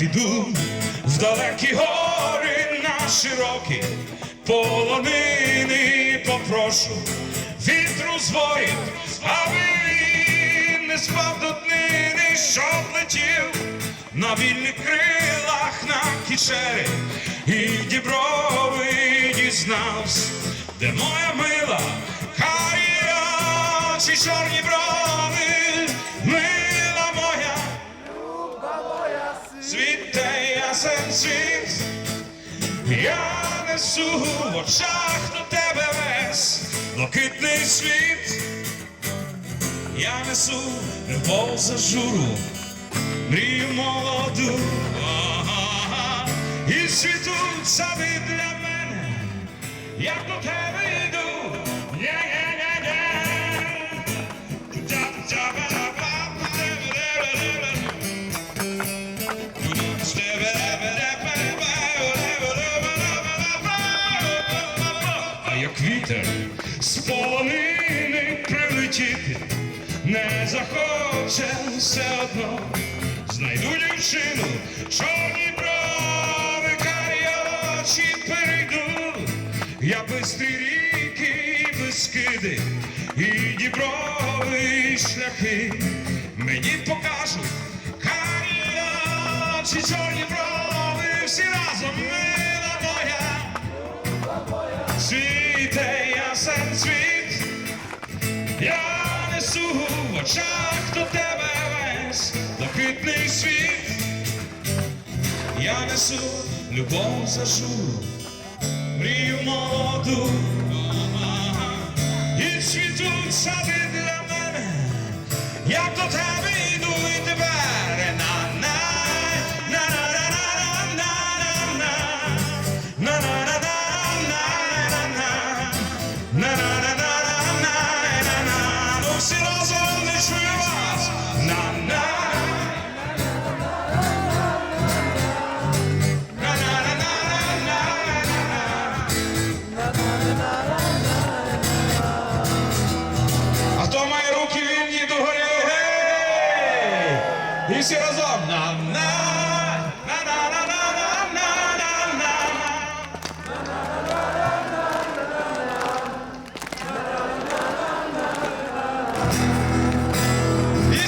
Піду в далекі гори на широкі полонини попрошу вітру з воріт, аби він не спав до днини, щоб летів на вільних крилах на кічері. І діброви дізнався, де моя мила карі очі, чорні брови, я несу в очах до тебе весь блакитний світ, я несу любов за журу, мрію молоду, і світу сади для мене, як до тебе йду. Полонини прилетіти не захоче все одно. Знайду дівчину, чорні брови, карі очі перейду. Я бистрі ріки, і безкиди, і діброви шляхи мені покажуть карі очі, чорні брови, всі разом мила моя. Я несу в очах до тебе весь блакитний світ. Я несу любов за журу, мрію молоду, і цвітуть сади для мене, як до тебе І всі разом. На на на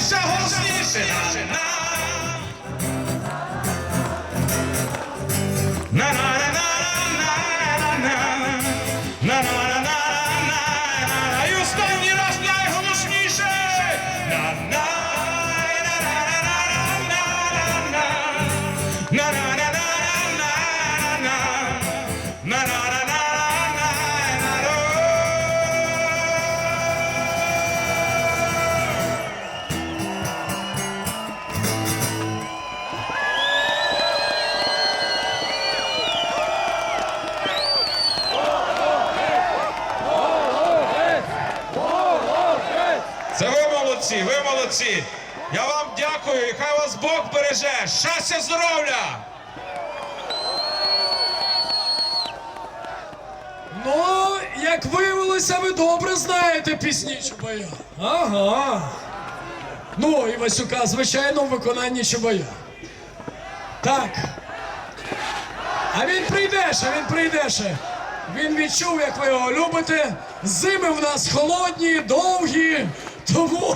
ще голосніше. Seguro. молодці, ви молодці. Я вам дякую і хай вас Бог береже. Щастя, здоров'я! Ну, як виявилося, ви добре знаєте пісні Чубая. Ага. Ну, і Васюка, звичайно, в виконанні Чубая. Так. А він прийде ще, він прийде ще. Він відчув, як ви його любите. Зими в нас холодні, довгі. 成功